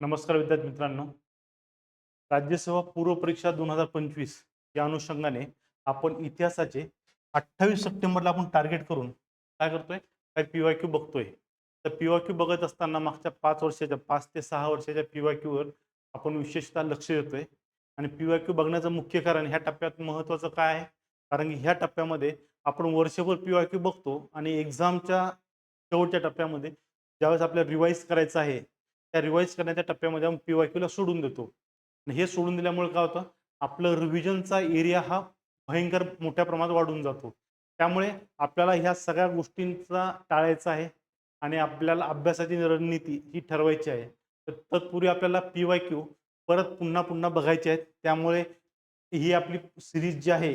नमस्कार विद्यार्थी मित्रांनो. राज्यसेवा पूर्व परीक्षा दोन हजार पंचवीस या अनुषंगाने आपण इतिहासाचे अठ्ठावीस सप्टेंबरला आपण टार्गेट करून काय करतोय? काय पी वाय क्यू बघतोय. तर पी वाय क्यू बघत असताना मागच्या पाच वर्षाच्या पाच ते सहा वर्षाच्या पी वाय क्यूवर आपण विशेषतः लक्ष देतोय. आणि पी वाय क्यू बघण्याचं मुख्य कारण ह्या टप्प्यात महत्त्वाचं काय आहे? कारण की ह्या टप्प्यामध्ये आपण वर्षभर पी वाय क्यू बघतो आणि एक्झामच्या शेवटच्या टप्प्यामध्ये ज्यावेळेस आपल्याला रिवाईज करायचं आहे त्या रिवाईज करण्याच्या टप्प्यामध्ये आपण पी वाय क्यूला सोडून देतो. आणि हे सोडून दिल्यामुळे काय होतं? आपलं रिव्हिजनचा एरिया हा भयंकर मोठ्या प्रमाणात वाढून जातो. त्यामुळे आपल्याला ह्या सगळ्या गोष्टींचा टाळायचा आहे आणि आपल्याला अभ्यासाची रणनीती ही ठरवायची आहे. तर तत्पूर्वी आपल्याला पी वाय क्यू परत पुन्हा पुन्हा बघायचे आहेत. त्यामुळे ही आपली सिरीज जी आहे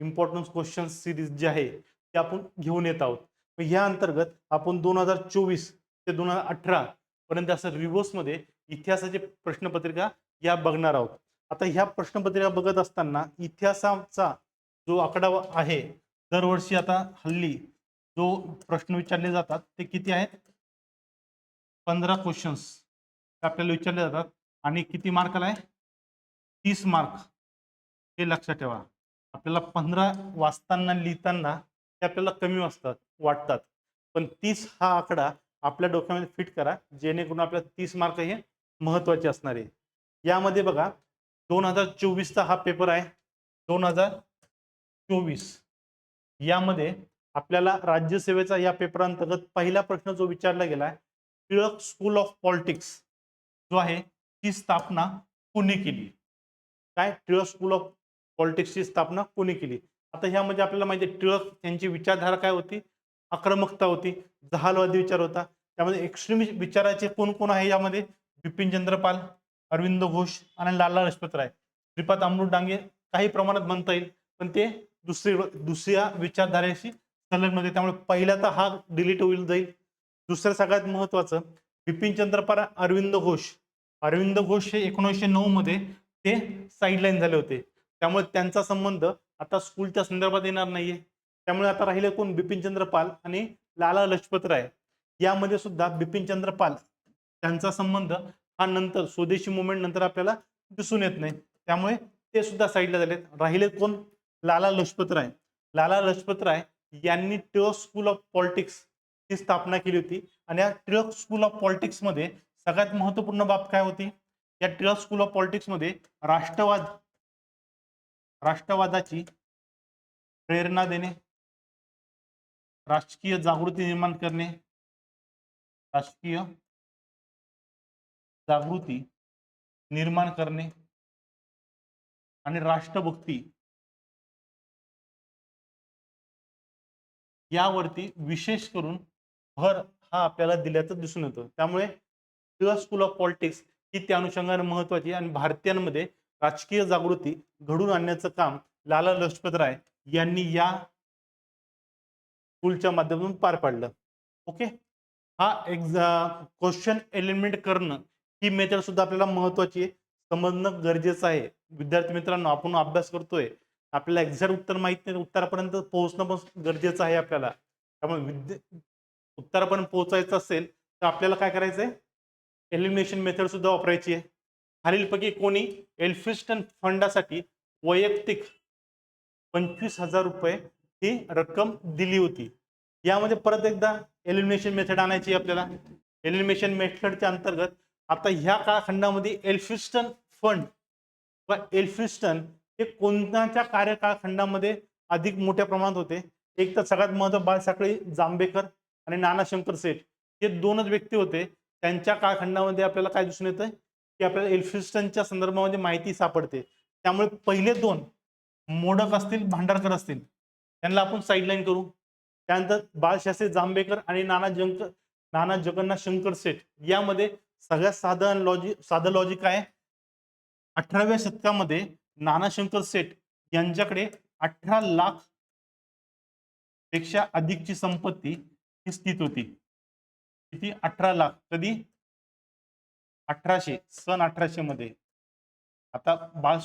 इम्पॉर्टन्स क्वेश्चन्स सिरीज जी आहे ती आपण घेऊन येत आहोत. ह्या अंतर्गत आपण दोन हजार चोवीस ते दोन हजार अठरा परंतु असं रिव्हर्समध्ये इतिहासाचे प्रश्नपत्रिका या बघणार आहोत. आता ह्या प्रश्नपत्रिका बघत असताना इतिहासाचा जो आकडा आहे दरवर्षी आता हल्ली जो प्रश्न विचारले जातात ते किती आहेत? पंधरा क्वेश्चन्स आपल्याला विचारले जातात आणि किती मार्काला आहे तीस मार्क हे लक्षात ठेवा. आपल्याला पंधरा वाचताना लिहिताना ते आपल्याला कमी वाचतात वाटतात. पण तीस हा आकडा आपल्या डोक्यामध्ये फिट करा जेणेकरून आपल्याला तीस मार्क हे महत्त्वाचे असणार आहे. यामध्ये बघा दोन हजार चोवीसचा हा पेपर आहे. दोन हजार चोवीस. यामध्ये आपल्याला राज्यसेवेचा या पेपरांतर्गत पहिला प्रश्न जो विचारला गेला आहे टिळक स्कूल ऑफ पॉलिटिक्स जो आहे ती स्थापना कोणी केली? काय? टिळक स्कूल ऑफ पॉलिटिक्सची स्थापना कोणी केली? आता ह्यामध्ये आपल्याला माहिती आहे टिळक यांची विचारधारा काय होती? आक्रमकता होती जहालवादी विचार होता. त्यामध्ये एक्स्ट्रीम विचाराचे कोण कोण आहे यामध्ये? बिपिन चंद्रपाल अरविंद घोष आणि लाला लजपत राय. श्रीपाद अमृत डांगे काही प्रमाणात म्हणता येईल पण ते दुसरी दुसऱ्या विचारधारेशी संलग्न होते. त्यामुळे पहिला तर हा डिलीट होईल जाईल. दुसरं सगळ्यात महत्वाचं बिपिन चंद्रपाल अरविंद घोष. अरविंद घोष हे एकोणीसशे नऊ मध्ये ते साईडलाईन झाले होते. त्यामुळे त्यांचा संबंध आता स्कूलच्या संदर्भात येणार नाहीये. त्यामुळे आता राहिले कोण? बिपिनचंद्र पाल आणि लाला लजपत राय. यामध्ये सुद्धा बिपिनचंद्र पाल त्यांचा संबंध हा नंतर स्वदेशी मुवमेंट नंतर आपल्याला दिसून येत नाही. त्यामुळे ते सुद्धा साईडला झालेत. राहिले कोण? लाला लजपत राय. लाला लजपत राय यांनी टिळक स्कूल ऑफ पॉलिटिक्स ची स्थापना केली होती. आणि या टिळक स्कूल ऑफ पॉलिटिक्समध्ये सगळ्यात महत्त्वपूर्ण बाब काय होती? या टिळक स्कूल ऑफ पॉलिटिक्समध्ये राष्ट्रवाद राष्ट्रवादाची प्रेरणा देणे राजकीय जागृती निर्माण करणे. राजकीय जागृती निर्माण करणे. आणि राष्ट्रभक्ती. यावरती विशेष करून भर हा आपल्याला दिल्याचं दिसून येतो. त्यामुळे टिळक स्कूल ऑफ पॉलिटिक्स ही त्या अनुषंगाने महत्वाची आणि भारतीयांमध्ये राजकीय जागृती घडून आणण्याचं काम लाला लजपत राय यांनी या स्कूलच्या माध्यमातून पार पाडलं. ओके हा एक्झा क्वेश्चन एलिमेंट करणं ही मेथड सुद्धा आपल्याला महत्वाची आहे. समजणं गरजेचं आहे. विद्यार्थी मित्रांनो आपण अभ्यास करतोय. आपल्याला एक्झॅक्ट उत्तर माहीत नाही उत्तरापर्यंत पोहोचणं पण गरजेचं आहे आपल्याला. त्यामुळे विद्या उत्तरापर्यंत पोहोचायचं असेल तर आपल्याला काय करायचं आहे एलिमिनेशन मेथड सुद्धा वापरायची आहे. खालीलपैकी कोणी एल्फिस्टन फंडासाठी वैयक्तिक पंचवीस हजार रुपये ही रक्कम दिली होती. यामध्ये परत एकदा एलिमिनेशन मेथड आणायची आपल्याला. एलिमिनेशन मेथडच्या अंतर्गत आता ह्या काळखंडामध्ये एल्फिस्टन फंड व एल्फिस्टन हे कोणत्याच्या कार्यकाळखंडामध्ये अधिक मोठ्या प्रमाणात होते? एक तर सगळ्यात महत्त्व बाळसाखळी जांभेकर आणि नाना शंकर सेठ हे दोनच व्यक्ती होते. त्यांच्या काळखंडामध्ये आपल्याला काय दिसून येतं की आपल्याला एल्फिस्टनच्या संदर्भामध्ये माहिती सापडते. त्यामुळे पहिले दोन मोडक असतील भांडारकर असतील. त्यांना आपण साईडलाईन करू. त्यानंतर बाळशास्त्री जांभेकर आणि नाना जंक नाना जगन्नाथ शंकर सेठ यामध्ये सगळ्यात साधं लॉजिक साधं लॉजिक आहे. अठराव्या शतकामध्ये नाना शंकर सेठ यांच्याकडे अठरा लाखपेक्षा अधिकची संपत्ती ही स्थित होती. किती? अठरा लाख. कधी? अठराशे सन अठराशे मध्ये. आता बाळ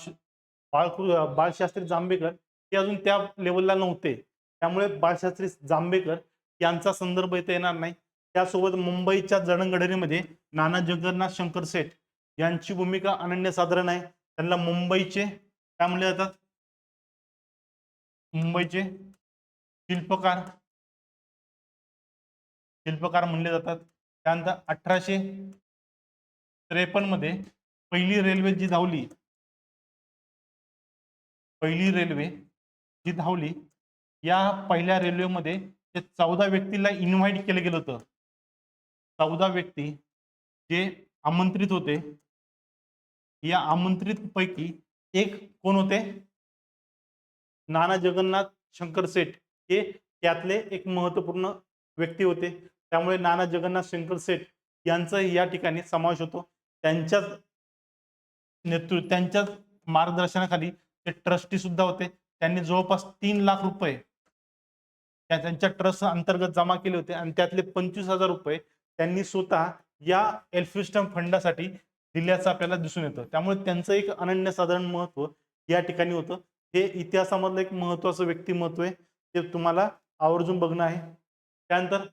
बाळ बाळशास्त्री जांभेकर ते अजून त्या लेवलला नव्हते. त्यामुळे बाळशास्त्री जांभेकर यांचा संदर्भ इथे येणार नाही. त्यासोबत मुंबईच्या जडणघडणीमध्ये नाना जगन्नाथ शंकर सेठ यांची भूमिका अनन्यसाधारण आहे. त्यांना मुंबईचे काय म्हणले जातात? मुंबईचे शिल्पकार शिल्पकार म्हणले जातात. त्यानंतर अठराशे त्रेपन्नमध्ये पहिली रेल्वे जी धावली पहिली रेल्वे जी धावली या पहिल्या रेल्वेमध्ये ते चौदा व्यक्तीला इन्व्हाइट केलं गेलं होतं. चौदा व्यक्ती जे आमंत्रित होते. या आमंत्रित पैकी एक कोण होते? नाना जगन्नाथ शंकर सेठ हे त्यातले एक महत्त्वपूर्ण व्यक्ती होते. त्यामुळे नाना जगन्नाथ शंकर सेठ यांचा या ठिकाणी समावेश होतो. त्यांच्याच नेतृत्व त्यांच्याच मार्गदर्शनाखाली ते ट्रस्टी सुद्धा होते. त्यांनी जवळपास तीन लाख रुपये त्यांच्या ट्रस्ट अंतर्गत जमा केले होते आणि त्यातले पंचवीस हजार रुपये त्यांनी स्वतः या एल्फिस्टम फंडासाठी दिल्याचं आपल्याला दिसून येतं. त्यामुळे त्यांचं एक अनन्यसाधारण महत्त्व या ठिकाणी होतं. हे इतिहासामधलं एक महत्वाचं व्यक्तिमत्व आहे. ते तुम्हाला आवर्जून बघणं आहे. त्यानंतर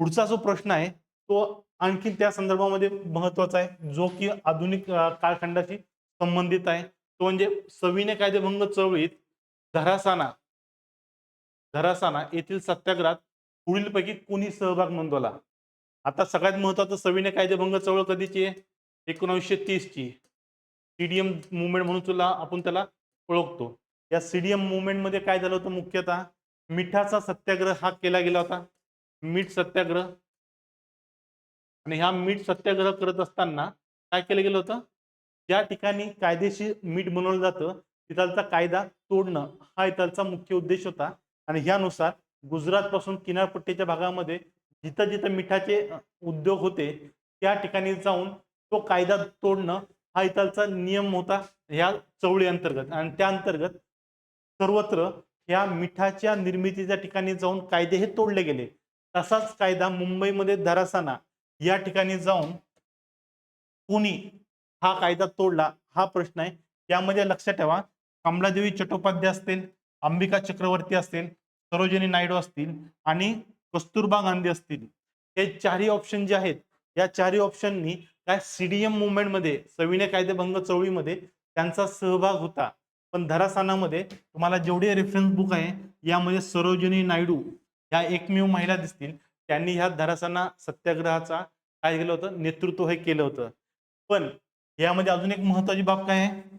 पुढचा जो प्रश्न आहे तो आणखी त्या संदर्भामध्ये महत्त्वाचा आहे. जो की आधुनिक कालखंडाशी संबंधित आहे. तो म्हणजे सविनय कायदेभंग चळवळीत धरासाना धरासाना येथील सत्याग्रहात पुढीलपैकी कोणी सहभाग नोंदवला? आता सगळ्यात महत्वाचं सविनय कायदेभंग चळवळ कधीची आहे? एकोणीसशे तीस ची सीडीएम मुवमेंट म्हणून तुला आपण त्याला ओळखतो. या सीडीएम मुवमेंटमध्ये काय झालं होतं मुख्यतः? मिठाचा सत्याग्रह हा केला गेला होता. मीठ सत्याग्रह. आणि ह्या मीठ सत्याग्रह करत असताना काय केलं गेलं होतं? ज्या ठिकाणी कायदेशीर मीठ बनवलं जातं तिथलचा कायदा तोडणं हा इथलचा मुख्य उद्देश होता. आणि ह्यानुसार गुजरात पासून किनारपट्टीच्या भागामध्ये जिथं जिथं मिठाचे उद्योग होते त्या ठिकाणी जाऊन तो कायदा तोडणं हा इथलचा नियम होता ह्या चवळी अंतर्गत. आणि त्या अंतर्गत सर्वत्र ह्या मिठाच्या निर्मितीच्या ठिकाणी जाऊन कायदे हे तोडले गेले. तसाच कायदा मुंबईमध्ये धरासाना या ठिकाणी जाऊन पुणे हा कायदा तोडला हा प्रश्न आहे. यामध्ये लक्षात ठेवा कमलादेवी चट्टोपाध्याय असतील अंबिका चक्रवर्ती असतील सरोजिनी नायडू असतील आणि कस्तुरबा गांधी असतील. हे चारही ऑप्शन जे आहेत या चारही ऑप्शननी काय सीडीएम मुवमेंटमध्ये सविनय कायदेभंग चळवळीमध्ये त्यांचा सहभाग होता. पण धरासानामध्ये तुम्हाला जेवढे रेफरन्स बुक आहे यामध्ये सरोजिनी नायडू ह्या एकमेव महिला दिसतील. त्यांनी ह्या धरासाना सत्याग्रहाचा काय केलं होतं? नेतृत्व हे केलं होतं. पण यामध्ये अजून एक महत्वाची बाब काय आहे?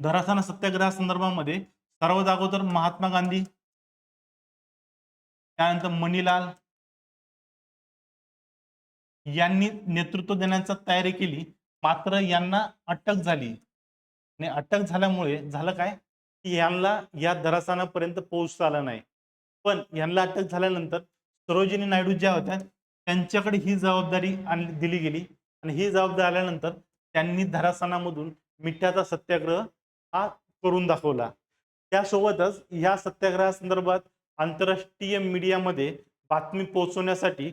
धरासाना सत्याग्रहा संदर्भामध्ये सर्वात अगोदर महात्मा गांधी त्यानंतर मणिलाल यांनी नेतृत्व देण्याचा तयारी केली. मात्र यांना अटक झाली. आणि अटक झाल्यामुळे झालं काय? की यांना या दरासानापर्यंत पोहोचता आला नाही. पण यांना अटक झाल्यानंतर सरोजिनी नायडू ज्या होत्या त्यांच्याकडे ही जबाबदारी आणली दिली गेली. आणि ही जबाबदारी आल्यानंतर त्यांनी धरासनामधून मिठ्याचा सत्याग्रह हा करून दाखवला. त्यासोबतच या सत्याग्रहासंदर्भात आंतरराष्ट्रीय मीडियामध्ये बातमी पोहोचवण्यासाठी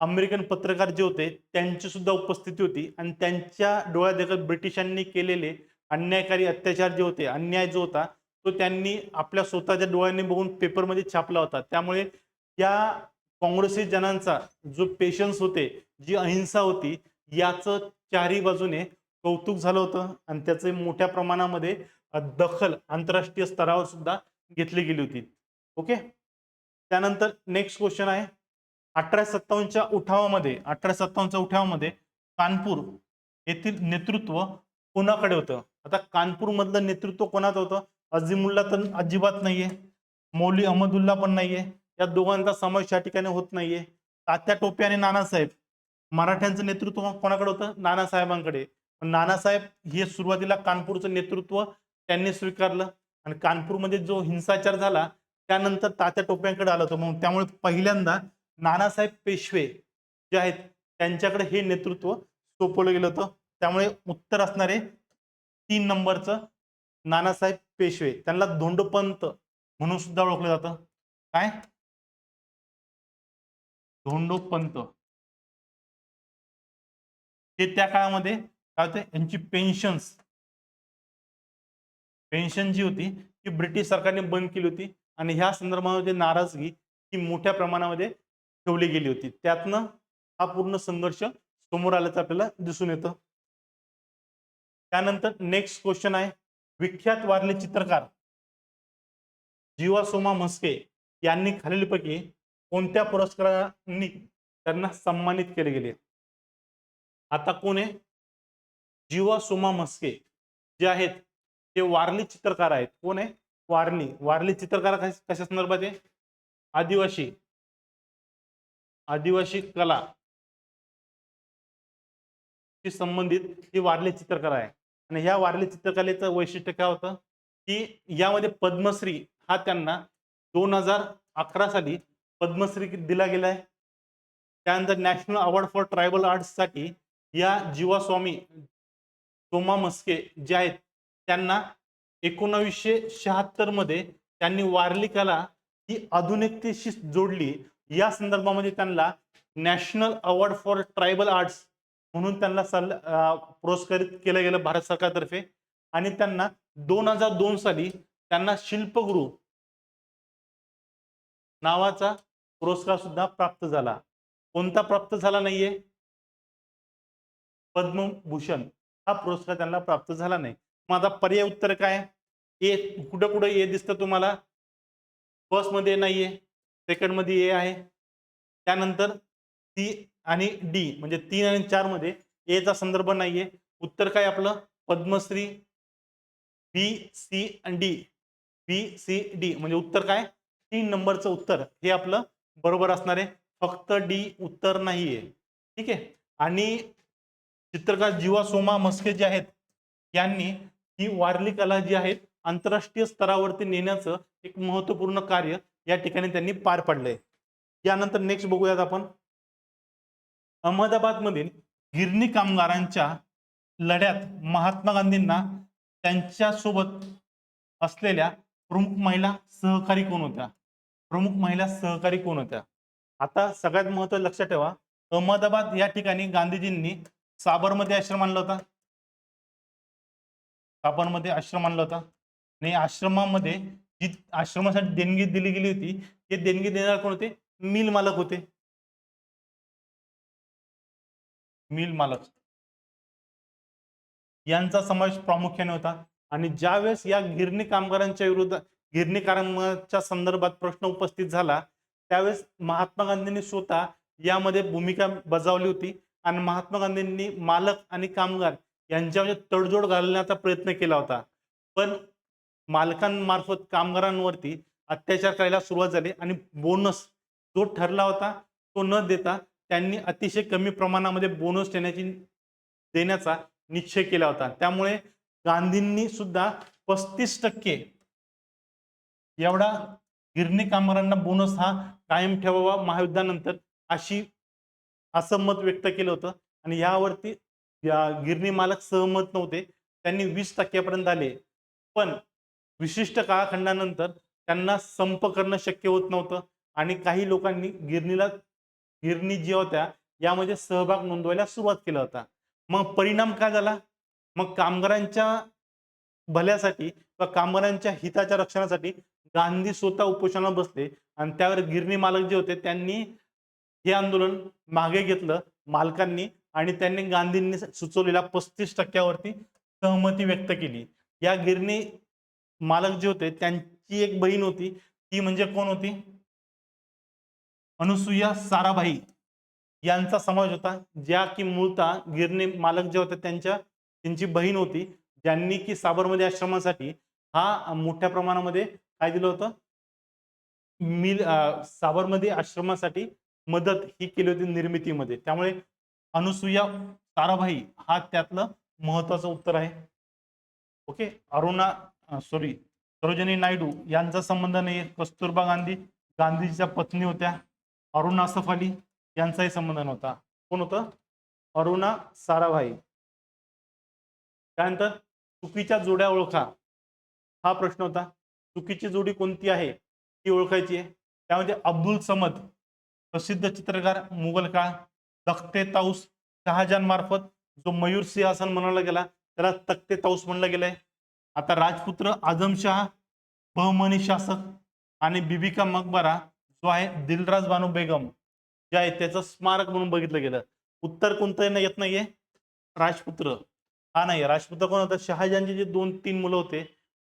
अमेरिकन पत्रकार जे होते त्यांची सुद्धा उपस्थिती होती आणि त्यांच्या डोळ्यादेखत ब्रिटिशांनी केलेले अन्यायकारी अत्याचार जे होते अन्याय जो होता तो त्यांनी आपल्या स्वतःच्या डोळ्यांनी बघून पेपरमध्ये छापला होता. त्यामुळे या काँग्रेसी जनांचा जो पेशन्स होते जी अहिंसा होती याचं चारही बाजूने कौतुक झालं होतं आणि त्याचे मोठ्या प्रमाणामध्ये दखल आंतरराष्ट्रीय स्तरावर सुद्धा घेतली गेली होती. ओके? त्यानंतर नेक्स्ट क्वेश्चन आहे. अठराशे सत्तावन्नच्या उठावामध्ये अठराशे सत्तावन्नच्या उठावामध्ये कानपूर येथील नेतृत्व कोणाकडे होतं? आता कानपूर मधलं नेतृत्व कोणाचं होतं? अजिमुल्ला तर अजिबात नाहीये. मौली अहमदुल्ला पण नाहीये. या दोघांचा समावेश या ठिकाणी होत नाहीये. तात्या टोपे आणि नानासाहेब मराठ्यांचं नेतृत्व कोणाकडे होतं? नानासाहेबांकडे. नानासाहेब हे सुरुवातीला कानपूरचं नेतृत्व त्यांनी स्वीकारलं. आणि कानपूरमध्ये जो हिंसाचार झाला त्यानंतर तात्या टोप्यांकडे आलं होतं. मग त्यामुळे पहिल्यांदा नानासाहेब पेशवे जे आहेत त्यांच्याकडे हे नेतृत्व सोपवलं गेलं होतं. त्यामुळे उत्तर असणारे तीन नंबरचं नानासाहेब पेशवे. त्यांना धोंडोपंत म्हणून सुद्धा ओळखलं जातं. काय? धोंडोपंत. ते त्या काळामध्ये काय होते? यांची पेन्शन्स पेन्शन जी होती ती ब्रिटिश सरकारने बंद केली होती आणि ह्या संदर्भामध्ये नाराजगी ही मोठ्या प्रमाणामध्ये ठेवली गेली होती. त्यातनं हा पूर्ण संघर्ष समोर आल्याचं आपल्याला दिसून येतं. त्यानंतर नेक्स्ट क्वेश्चन आहे विख्यात वारले चित्रकार जीवा सोमा म्हस्के यांनी खालीलपैकी कोणत्या पुरस्कारांनी त्यांना सन्मानित केले गेले? आता कोण आहे? जीवा सोमा म्हस्के. जे आहेत ते वारली चित्रकार आहेत. कोण आहे? वारली. वारली चित्रकार कशा संदर्भात आहे? आदिवासी. आदिवासी कला. शी संबंधित ही वारली चित्रकला आहे. आणि ह्या वारली चित्रकलेचं वैशिष्ट्य काय होतं? की यामध्ये पद्मश्री हा त्यांना दोन हजार अकरा साली पद्मश्री दिला गेला आहे त्यानंतर नॅशनल अवॉर्ड फॉर ट्रायबल आर्ट्ससाठी या जीवास्वामी सोमा मस्के जे आहेत त्यांना एकोणावीसशे शहात्तरमध्ये त्यांनी वारली कला ही आधुनिकतेशी जोडली. या संदर्भामध्ये त्यांना national award for tribal arts म्हणून त्यांना सल पुरस्कारित केलं गेलं भारत सरकारतर्फे. आणि त्यांना दोन हजार दोन साली त्यांना शिल्पगुरु नावाचा पुरस्कार सुद्धा प्राप्त झाला. कोणता प्राप्त झाला नाहीये? पद्मभूषण हा पुरस्कार त्यांना प्राप्त झाला नाही. माझा पर्याय उत्तर काय? ए कुठं कुठं ए दिसतं तुम्हाला? फर्स्टमध्ये मध्ये आहे सेकंडमध्ये ए आहे. त्यानंतर सी आणि डी म्हणजे तीन आणि चारमध्ये ए चा संदर्भ नाहीये. उत्तर काय आपलं? पद्मश्री बी सी आणि डी. B C D. म्हणजे उत्तर काय? तीन नंबरचं उत्तर. हे आपलं बरोबर असणार आहे. फक्त डी उत्तर नाहीये. ठीक आहे? आणि चित्रकार जीवा सोमा मस्के जे आहेत यांनी ही वारली कला जी आहे आंतरराष्ट्रीय स्तरावरती नेण्याचं एक महत्त्वपूर्ण कार्य या ठिकाणी त्यांनी पार पडलंय. यानंतर नेक्स्ट बघूयात आपण. अहमदाबाद मधील गिरणी कामगारांच्या लढ्यात महात्मा गांधींना त्यांच्यासोबत असलेल्या प्रमुख महिला सहकारी कोण होत्या? प्रमुख महिला सहकारी कोण होत्या? आता सगळ्यात महत्त्व लक्षात ठेवा. अहमदाबाद या ठिकाणी गांधीजींनी साबरमध्ये आश्रम आणला होता. साबरमध्ये आश्रम आणला होता. आणि आश्रमामध्ये जी आश्रमासाठी देणगी दिली गेली होती ते देणगी देणारे कोण होते? मिल मालक होते. मिल मालक. यांचा समावेश प्रामुख्याने होता. आणि ज्यावेळेस या गिरणी कामगारांच्या विरुद्ध गिरणी कामगारांच्या संदर्भात प्रश्न उपस्थित झाला त्यावेळेस महात्मा गांधींनी स्वतः यामध्ये भूमिका बजावली होती. आणि महात्मा गांधींनी मालक आणि कामगार यांच्यामध्ये तडजोड घालण्याचा प्रयत्न केला होता. पण मालकांमार्फत कामगारांवरती अत्याचार करायला सुरुवात झाली आणि बोनस जो ठरला होता तो न देता त्यांनी अतिशय कमी प्रमाणामध्ये बोनस देण्याची देण्याचा निश्चय केला होता. त्यामुळे गांधींनी सुद्धा पस्तीस टक्के एवढा गिरणी कामगारांना बोनस हा कायम ठेवावा महायुद्धानंतर अशी असं मत व्यक्त केलं होतं. आणि यावरती या गिरणी मालक सहमत नव्हते. त्यांनी वीस टक्क्यापर्यंत आले. पण विशिष्ट काळखंडानंतर त्यांना संप करणं शक्य होत नव्हतं. आणि काही लोकांनी गिरणीला गिरणी जी होत्या यामध्ये सहभाग नोंदवायला सुरुवात केला होता. मग परिणाम काय झाला? मग कामगारांच्या भल्यासाठी व कामगारांच्या हिताच्या रक्षणासाठी गांधी स्वतः उपोषणाला बसले. आणि त्यावर गिरणी मालक जे होते त्यांनी हे आंदोलन मागे घेतलं मालकांनी आणि त्यांनी गांधींनी सुचवलेल्या पस्तीस टक्क्यावरती सहमती व्यक्त केली. या गिरणी मालक जे होते त्यांची एक बहीण होती. ती म्हणजे कोण होती? अनुसुया साराभाई यांचा समावेश होता ज्या की मूळतः गिरणी मालक जे होते त्यांच्या त्यांची बहीण होती. ज्यांनी की साबरमती आश्रमासाठी हा मोठ्या प्रमाणामध्ये काय दिलं होतं? मिल साबरमती आश्रमासाठी मदत ही केली होती निर्मितीमध्ये. त्यामुळे अनुसुया साराभाई हा त्यातलं महत्वाचं उत्तर आहे. ओके? अरुणा सॉरी सरोजनी नायडू यांचा संबंध नाही कस्तुरबा गांधी गांधीजीच्या पत्नी होत्या. अरुणा असफ अली यांचाही संबंध नव्हता. कोण होतं? अरुणा साराभाई. त्यानंतर चुकीच्या जोड्या ओळखा. हा प्रश्न होता. चुकीची जोडी कोणती आहे? ती ओळखायची आहे. त्यामध्ये अब्दुल समद प्रसिद्ध चित्रकार मुघल काळ तख्ते ताऊस शहाजान मार्फत जो मयूर सिंहासन म्हणला गेला त्याला तख्ते ताऊस म्हणलं गेलंय. आता राजपुत्र आझमशहा बहमनी शासक आणि बिबिका मकबरा जो आहे दिलराज बानू बेगम जे आहे त्याचं स्मारक म्हणून बघितलं गेलं. उत्तर कोणतं येत नाहीये. राजपुत्र. हा नाही राजपुत्र कोण होता? शहाजहानचे जे दोन तीन मुलं होते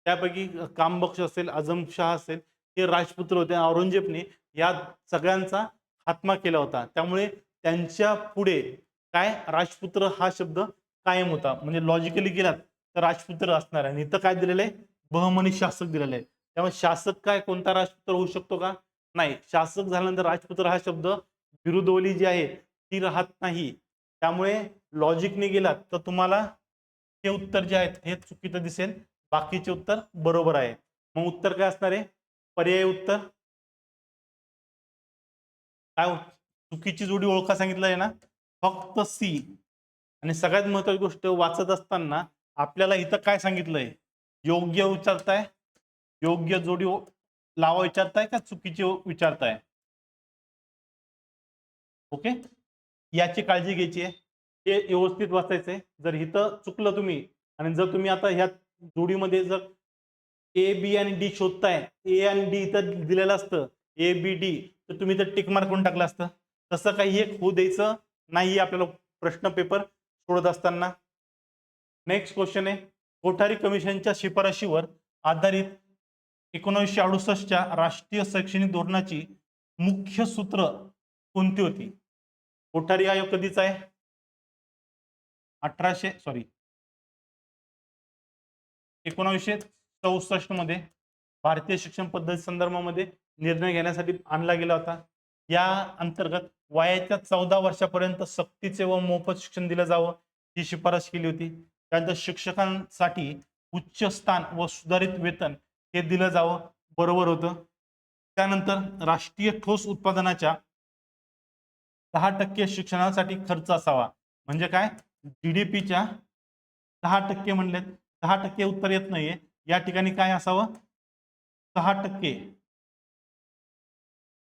त्यापैकी कामबक्ष असेल आझम असेल हे राजपुत्र होते. औरंगजेबने या सगळ्यांचा खात्मा केला होता. त्यामुळे त्यांच्या पुढे काय? राजपुत्र हा शब्द कायम होता. म्हणजे लॉजिकली गेलात तर राजपुत्र असणार आहे. आणि इथं काय दिलेलं आहे? बहमनी शासक दिलेलं आहे. त्यामुळे शासक काय? कोणता राजपुत्र होऊ शकतो का? नाही. शासक झाल्यानंतर राजपुत्र हा शब्द विरुदवली जी आहे ती राहत नाही. त्यामुळे लॉजिकने गेलात तर तुम्हाला हे उत्तर जे आहेत हे चुकीचं दिसेल. बाकीचे उत्तर बरोबर आहे. मग उत्तर काय असणार आहे? पर्याय उत्तर. काय हो? चुकीची जोडी ओळखा सांगितलं आहे ना? फक्त सी आणि सगळ्यात महत्वाची गोष्ट वाचत असताना आपल्याला इथं काय सांगितलंय? योग्य विचारताय? योग्य जोडी लावा विचारताय का चुकीची विचारताय? ओके? याची काळजी घ्यायची आहे. हे व्यवस्थित वाचायचंय. जर इथं चुकलं तुम्ही आणि जर तुम्ही आता ह्या जोडीमध्ये जर ए बी आणि डी शोधताय ए आणि डी इथं दिलेलं असतं ए बी डी तर तुम्ही तर टिक मार्क करून टाकलं असतं तसं काही एक होऊ द्यायचं नाही आपल्याला प्रश्न पेपर सोडत असताना. नेक्स्ट क्वेश्चन आहे कोठारी कमिशनच्या शिफारशीवर आधारित एकोणीसशे अडुसष्टच्या राष्ट्रीय शैक्षणिक धोरणाची मुख्य सूत्र कोणती होती? कोठारी आयोग कधीचा आहे? अठराशे सॉरी एकोणीसशे चौसष्टमध्ये. भारतीय शिक्षण पद्धती संदर्भामध्ये निर्णय घेण्यासाठी आणला गेला होता. या अंतर्गत वयाच्या चौदा वर्षापर्यंत सक्तीचे व मोफत शिक्षण दिलं जावं ही शिफारस केली होती. त्यानंतर शिक्षकांसाठी उच्च स्थान व सुधारित वेतन हे दिलं जावं बरोबर होतं. त्यानंतर राष्ट्रीय ठोस उत्पादनाच्या दहा टक्के शिक्षणासाठी खर्च असावा. म्हणजे काय? जीडीपीच्या दहा टक्के म्हणलेत. दहा टक्के उत्तर येत नाहीये. या ठिकाणी काय असावं? सहा टक्के.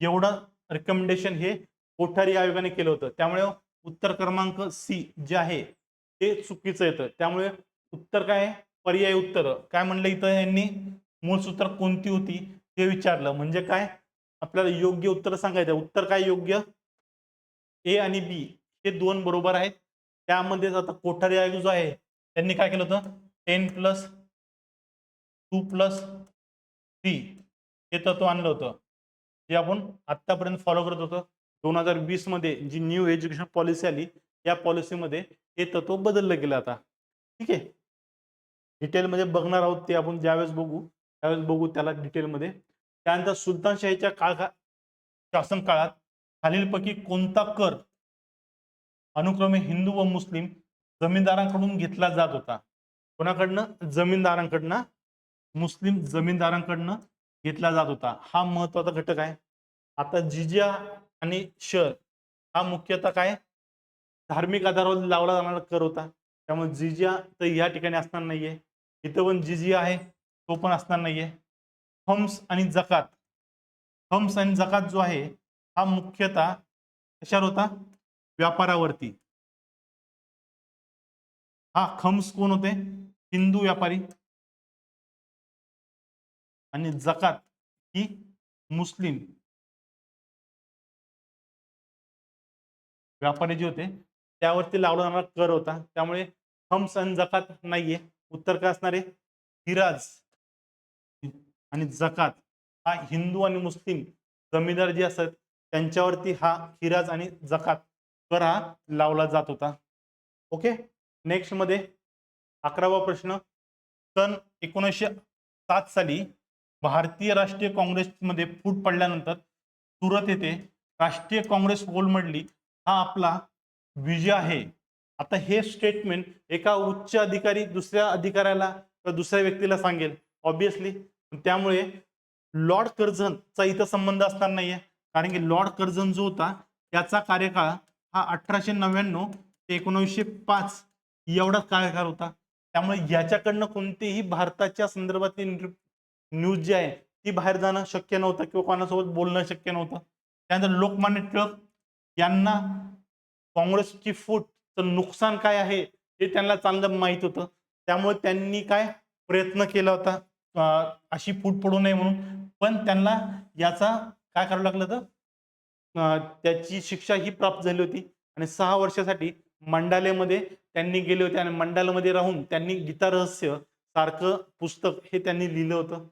एवढं रिकमेंडेशन हे कोठारी आयोगाने केलं होतं. त्यामुळे उत्तर क्रमांक सी जे आहे ते चुकीचं येतं. त्यामुळे उत्तर काय पर्याय उत्तर. काय म्हणलं इथं यांनी? मूळ सूत्र कोणती होती? ते विचारलं. म्हणजे काय? आपल्याला योग्य उत्तर सांगायचं उत्तर काय योग्य? ए आणि बी. हे दोन बरोबर आहेत. त्यामध्ये आता कोठारी आयोग जो आहे त्यांनी काय केलं होतं? Ten plus two plus C हे तत्व आणलं होतं. जे आपण आतापर्यंत फॉलो करत होतो. दोन हजार वीसमध्ये जी न्यू एज्युकेशन पॉलिसी आली या पॉलिसीमध्ये हे तत्व बदललं गेलं आता. ठीक आहे? डिटेलमध्ये बघणार आहोत ते आपण ज्यावेळेस बघू त्यावेळेस बघू त्याला डिटेलमध्ये त्यानंतर सुलतानशाहीच्या काळ शासन काळात खालीलपैकी कोणता कर अनुक्रमे हिंदू व मुस्लिम जमीनदारांकडून घेतला जात होता? कोणाकडनं? जमीनदारांकडनं मुस्लिम जमीनदारांकडनं घेतला जात होता. हा महत्त्वाचा घटक आहे. आता जिजिया आणि शर हा मुख्यतः काय? धार्मिक आधारावर लावला जाणारा कर होता. त्यामुळे जिजिया तर या ठिकाणी असणार नाहीये. इथं पण जिजिया आहे तो पण असणार नाहीये. हम्स आणि जकात. हम्स आणि जकात जो आहे हा मुख्यतः कशावर होता? व्यापारावरती. हा खम्स कोण होते? हिंदू व्यापारी. आणि जकात ही मुस्लिम व्यापारी जे होते त्यावरती लावला जाणारा कर होता. त्यामुळे हम्स आणि जकात नाहीये. उत्तर काय असणार आहे? हिराज. आणि जकात हा हिंदू आणि मुस्लिम जमीनदार जे असत त्यांच्यावरती हा हिराज आणि जकात कर हा लावला जात होता. ओके? नेक्स्टमध्ये अकरावा प्रश्न. सन एकोणीसशे सात साली भारतीय राष्ट्रीय काँग्रेसमध्ये फूट पडल्यानंतर सुरत येथे राष्ट्रीय काँग्रेस गोलमडली हा आपला विजय आहे. आता हे स्टेटमेंट एका उच्च अधिकारी दुसऱ्या अधिकाऱ्याला किंवा दुसऱ्या व्यक्तीला सांगेल ऑब्विसली त्यामुळे लॉर्ड कर्झनचा इथं संबंध असणार नाहीये. कारण की लॉर्ड कर्झन जो होता त्याचा कार्यकाळ हा अठराशे नव्याण्णव ते एकोणीसशे पाच एवढाच कार्यकाळ होता. त्यामुळे याच्याकडनं कोणतेही भारताच्या संदर्भातली न्यूज जी आहे ती बाहेर जाणं शक्य नव्हतं किंवा कोणासोबत बोलणं शक्य नव्हतं. त्यानंतर लोकमान्य टिळक यांना काँग्रेसची फूटचं नुकसान काय आहे हे त्यांना चांगलं माहीत होतं. त्यामुळे त्यांनी काय प्रयत्न केला होता अशी फूट पडू नये म्हणून. पण त्यांना याचा काय करावं लागलं तर त्याची शिक्षा ही प्राप्त झाली होती. आणि सहा वर्षासाठी मंडालेमध्ये त्यांनी गेले होते आणि मंडालमध्ये राहून त्यांनी गीता रहस्य सारखं पुस्तक हे त्यांनी लिहिलं होतं.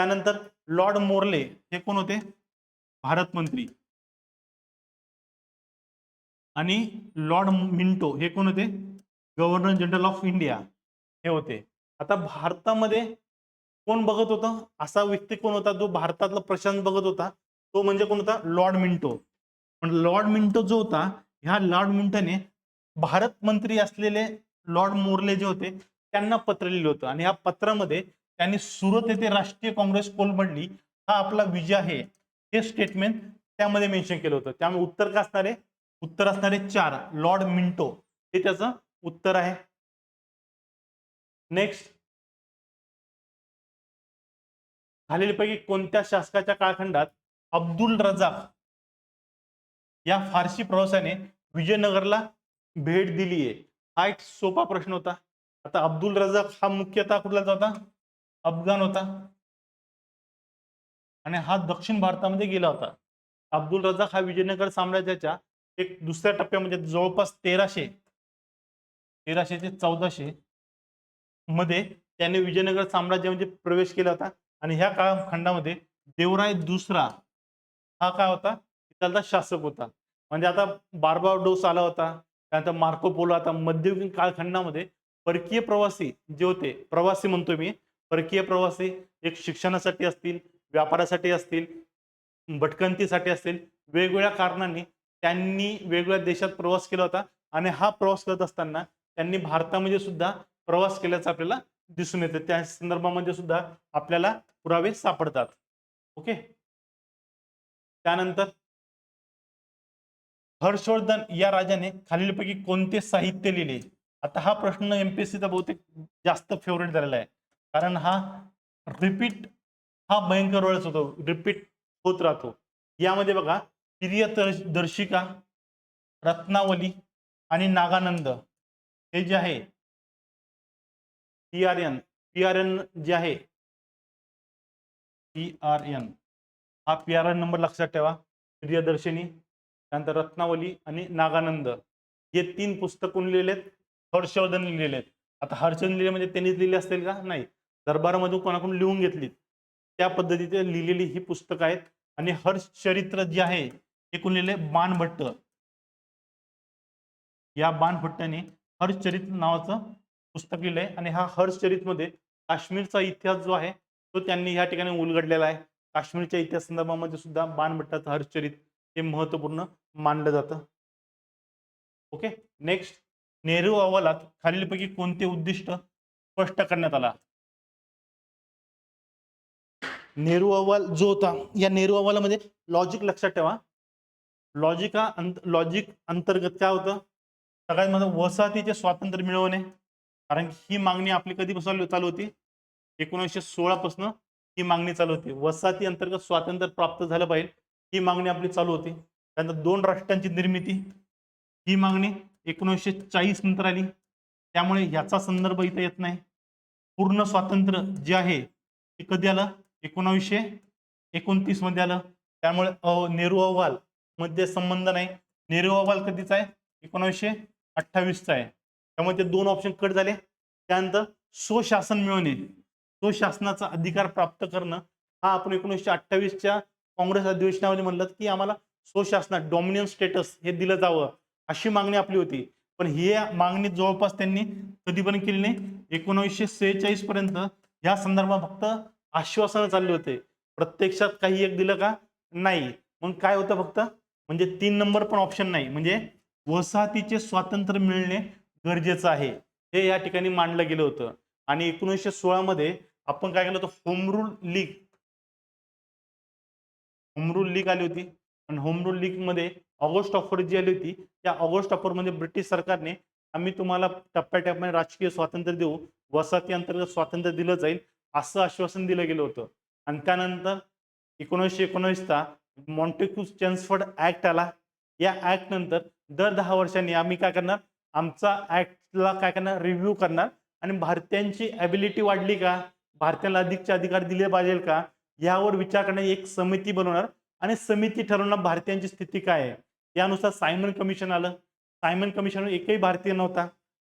त्यानंतर लॉर्ड मोर्ले हे कोण होते? भारत मंत्री. आणि लॉर्ड मिंटो हे कोण होते? गव्हर्नर जनरल ऑफ इंडिया हे होते. आता भारतामध्ये कोण बघत होता? असा व्यक्ती कोण होता? जो भारतातला प्रशांत बघत होता तो म्हणजे कोण होता? Lord Minto. पण लॉर्ड मिंटो जो होता ह्या लॉर्ड मिंटोने भारत मंत्री असलेले लॉर्ड मोर्ले जे होते त्यांना पत्र लिहिलं होतं. आणि या पत्रामध्ये त्यांनी सुरत येथे राष्ट्रीय काँग्रेस कोलमडली हा आपला विजय आहे. हे स्टेटमेंट त्यामध्ये मेन्शन केलं होतं. त्यामुळे उत्तर काय असणारे उत्तर असणारे चार. लॉर्ड मिंटो हे त्याचं उत्तर आहे. नेक्स्ट खालीलपैकी कोणत्या शासकाच्या काळखंडात अब्दुल रजाक या फारसी प्रवासाने विजयनगरला भेट दिली आहे हा एक सोपा प्रश्न होता. आता अब्दुल रजाक हा मुख्यतः कुठला होता? अफगाण होता. आणि हा दक्षिण भारतामध्ये गेला होता. अब्दुल रजाक हा विजयनगर साम्राज्याच्या एक दुसऱ्या टप्प्यामध्ये जवळपास तेराशे तेराशे ते चौदाशे मध्ये त्याने विजयनगर साम्राज्यामध्ये प्रवेश केला होता. आणि ह्या काळखंडामध्ये देवराय दुसरा हा काय होता? त्याचा शासक होता. म्हणजे आता बारबाडोस आला होता. त्यानंतर मार्को पोलो आता मध्ययुगीन कालखंडामध्ये परकीय प्रवासी जे होते प्रवासी म्हणतो मी परकीय प्रवासी एक शिक्षणासाठी असतील व्यापारासाठी असतील भटकंतीसाठी असतील वेगवेगळ्या कारणांनी त्यांनी वेगवेगळ्या देशात प्रवास केला होता आणि हा प्रवास करत असताना त्यांनी भारतामध्ये सुद्धा प्रवास केल्याचं आपल्याला दिसून येते. त्या संदर्भामध्ये सुद्धा आपल्याला पुरावे सापडतात. ओके? त्यानंतर हर्षवर्धन या राजाने खालीलपैकी कोणते साहित्य लिहिले? आता हा प्रश्न एमपीएससीचा बहुतेक जास्त फेवरेट झालेला आहे. कारण हा रिपीट हा भयंकर वेळच होतो. रिपीट होत राहतो. यामध्ये बघा दर्शिका रत्नावली आणि नागानंद हे जे आहे P R N P R N जे आहे पी आर एन हा पी आर एन नंबर लक्षात ठेवा. प्रियदर्शिनी त्यानंतर रत्नावली आणि नागानंद. हे तीन पुस्तक कोण लिहिलेत? हर्षवर्धन लिहिलेले आहेत आता हर्षवर्धन लिहिले म्हणजे त्यांनीच लिहिले असतील का? नाही. दरबारामधून कोणाकडून लिहून घेतली त्या पद्धतीने लिहिलेली ही पुस्तकं आहेत आणि हर्षचरित्र जे आहे हे कोण लिहिले बाणभट्ट. या बाणभट्टाने हर्षचरित्र नावाचं पुस्तक लिहिलंय आणि हा हर्षचरित मध्ये काश्मीरचा इतिहास जो आहे तो त्यांनी या ठिकाणी उलगडलेला आहे. काश्मीरच्या इतिहास संदर्भामध्ये सुद्धा बाणभट्टाचं हर्षचरित हे महत्त्वपूर्ण मानलं जातं. ओके? नेक्स्ट नेहरू अहवालात खालीलपैकी कोणते उद्दिष्ट स्पष्ट करण्यात आला? नेहरू अहवाल जो होता या नेहरू अहवालामध्ये लॉजिक लक्षात ठेवा. लॉजिक हा अंत लॉजिक अंतर्गत काय होतं? सगळ्यात माझं वसाहतीचे स्वातंत्र्य मिळवणे. कारण ही मागणी आपली कधीपासून चालू होती? एकोणीसशे सोळापासून ही मागणी चालू होती. वसाहती अंतर्गत स्वातंत्र्य प्राप्त झालं पाहिजे ही मागणी आपली चालू होती. त्यानंतर दोन राष्ट्रांची निर्मिती ही मागणी एकोणीसशे चाळीस नंतर आली. त्यामुळे याचा संदर्भ इथं येत नाही. पूर्ण स्वातंत्र्य जे आहे ते कधी आलं? एकोणावीसशे एकोणतीसमध्ये आलं. त्यामुळे अ नेहरू अहवाल मध्ये संबंध नाही. नेहरू अहवाल कधीचा आहे? एकोणावीसशे अठ्ठावीसचा आहे. त्यामुळे ते दोन ऑप्शन कट झाले. त्यानंतर स्वशासन मिळवणे. स्वशासनाचा अधिकार प्राप्त करणं. हा आपण एकोणीसशे अठ्ठावीसच्या काँग्रेस अधिवेशनामध्ये म्हणलं की आम्हाला स्वशासनात डॉमिनियन स्टेटस हे दिलं जावं अशी मागणी आपली होती. पण ही मागणी जवळपास त्यांनी कधी पण केली नाही? एकोणीसशे सेहेचाळीस पर्यंत. या संदर्भात फक्त आश्वासनं चालले होते. प्रत्यक्षात काही एक दिलं का? नाही. मग काय होतं फक्त? म्हणजे तीन नंबर पण ऑप्शन नाही. म्हणजे वसाहतीचे स्वातंत्र्य मिळणे गरजेचं आहे. हे या ठिकाणी मांडलं गेलं होतं. आणि एकोणीसशे सोळा मध्ये आपण काय केलं होतं? होमरूल लीग होमरूल लीग आली होती. आणि होमरूल लीगमध्ये ऑगस्ट ऑफर जी आली होती त्या ऑगस्ट ऑफर म्हणजे ब्रिटिश सरकारने आम्ही तुम्हाला टप्प्याटप्प्याने राजकीय स्वातंत्र्य देऊ. वसाहती अंतर्गत स्वातंत्र्य दिलं जाईल. असं आश्वासन दिलं गेलं होतं. आणि त्यानंतर एकोणीसशे एकोणीसचा मॉन्टेक्यू चेन्सफर्ड ऍक्ट आला. या ऍक्ट नंतर दर दहा वर्षांनी आम्ही काय करणार? आमचा ऍक्टला काय करणार? रिव्ह्यू करणार. आणि भारतीयांची ॲबिलिटी वाढली का? भारतीयांना अधिकचे अधिकार दिले पाहिजे का? यावर विचार करण्याची एक समिती बनवणार. आणि समिती ठरवणार भारतीयांची स्थिती काय आहे? यानुसार सायमन कमिशन आलं. सायमन कमिशन एकही भारतीय नव्हता.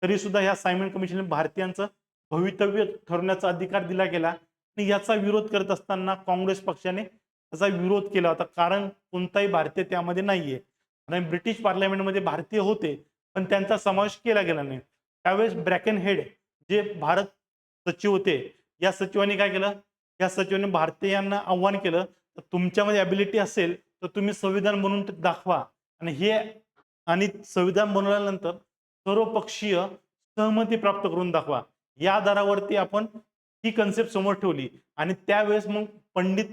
तरी सुद्धा ह्या सायमन कमिशन भारतीयांचं भवितव्य ठरवण्याचा अधिकार दिला गेला. आणि याचा विरोध करत असताना काँग्रेस पक्षाने त्याचा विरोध केला होता. कारण कोणताही भारतीय त्यामध्ये नाहीये. आणि ब्रिटिश पार्लमेंटमध्ये भारतीय होते पण त्यांचा समावेश केला गेला नाही. त्यावेळेस ब्रॅकन हेड जे भारत सचिव होते या सचिवांनी काय केलं? या सचिवांनी भारतीयांना आव्हान केलं तर तुमच्यामध्ये ॲबिलिटी असेल तर तुम्ही संविधान बनवून दाखवा. आणि हे आणि संविधान बनवल्यानंतर सर्वपक्षीय सहमती प्राप्त करून दाखवा. या आधारावरती आपण ही कन्सेप्ट समोर ठेवली. आणि त्यावेळेस मग पंडित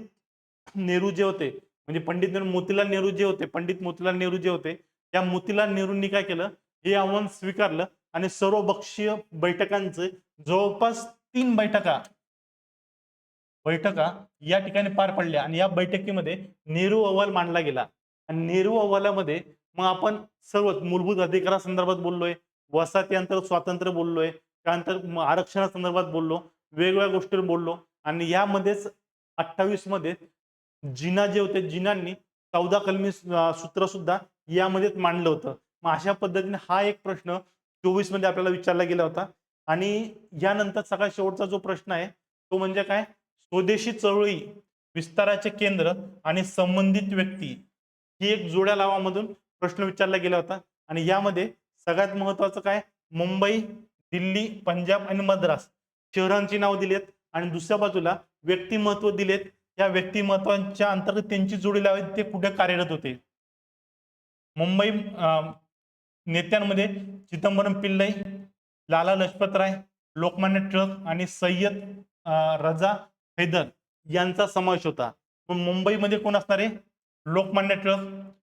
नेहरू जे होते म्हणजे पंडित नेहरू मोतीलाल नेहरू जे होते पंडित मोतीलाल नेहरू जे होते त्या मोतीलाल नेहरूंनी काय केलं? हे आव्हान स्वीकारलं आणि सर्वपक्षीय बैठकांचे जवळपास तीन बैठका बैठका या ठिकाणी पार पडल्या आणि या बैठकीमध्ये नेहरू अहवाल मांडला गेला. आणि नेहरू अहवालामध्ये मग आपण सर्व मूलभूत अधिकारासंदर्भात बोललोय वसाहती अंतर स्वातंत्र्य बोललोय त्यानंतर आरक्षणासंदर्भात बोललो वेगवेगळ्या गोष्टीवर बोललो आणि यामध्येच अठ्ठावीसमध्ये जिना जे होते जिनांनी चौदा कलमी सूत्र सुद्धा यामध्येच मांडलं होतं. मग अशा पद्धतीने हा एक प्रश्न चोवीसमध्ये आपल्याला विचारला गेला होता. आणि यानंतर सगळ्यात शेवटचा जो प्रश्न आहे तो म्हणजे काय? स्वदेशी चळवळी विस्ताराचे केंद्र आणि संबंधित व्यक्ती ही एक जोड्या लावामधून प्रश्न विचारला गेला होता. आणि यामध्ये सगळ्यात महत्वाचं काय? मुंबई दिल्ली पंजाब आणि मद्रास. शहरांची नाव दिलेत आणि दुसऱ्या बाजूला व्यक्तिमत्व दिलेत. या व्यक्तिमत्वांच्या अंतर्गत त्यांची जोडी लावायची ते कुठे कार्यरत होते? मुंबई अं, नेत्यांमध्ये चिदंबरम पिल्लई लाला लजपत राय लोकमान्य टिळक आणि सय्यद रजा हैदर यांचा समावेश होता. पण मुंबईमध्ये कोण असणार आहे? लोकमान्य टिळक.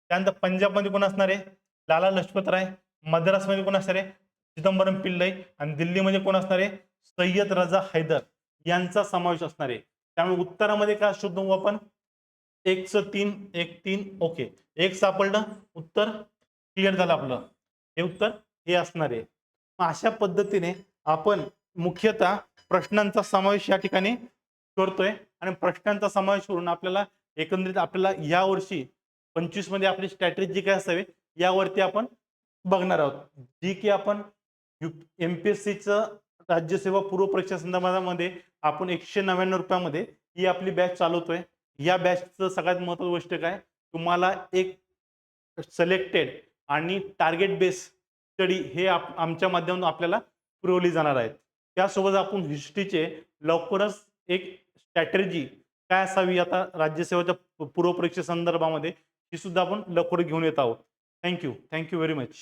त्यानंतर पंजाबमध्ये कोण असणार आहे? लाला लजपत राय. मद्रासमध्ये कोण असणार आहे? चिदंबरम पिल्लई आणि दिल्लीमध्ये कोण असणार? आहे सय्यद रजा हैदर यांचा समावेश असणार. आहे त्यामुळे उत्तरामध्ये काय शोधू आपण? एकचं तीन एक तीन ओके एक सापडलं उत्तर क्लिअर झालं आपलं. हे उत्तर हे असणार. आहे मग अशा पद्धतीने आपण मुख्यतः प्रश्नांचा समावेश या ठिकाणी करतोय. आणि प्रश्नांचा समावेश करून आपल्याला एकंदरीत आपल्याला या वर्षी पंचवीसमध्ये आपली स्ट्रॅटेजी काय असावी यावरती आपण बघणार आहोत. जी की आपण एम पी एस सीचं राज्यसेवा पूर्व परीक्षा संदर्भामध्ये आपण एकशे नव्याण्णव रुपयामध्ये ही आपली बॅच चालवतोय. या बॅचचं सगळ्यात महत्वाची गोष्ट काय? तुम्हाला एक सिलेक्टेड आणि टार्गेट बेस स्टडी हे आप आमच्या माध्यमातून आपल्याला पुरवली जाणार आहेत. त्यासोबत आपण हिस्ट्रीचे लवकरच एक स्ट्रॅटेजी काय असावी आता राज्यसेवेच्या पूर्व संदर्भामध्ये ही सुद्धा आपण लवकर घेऊन येत आहोत. Thank you thank you very much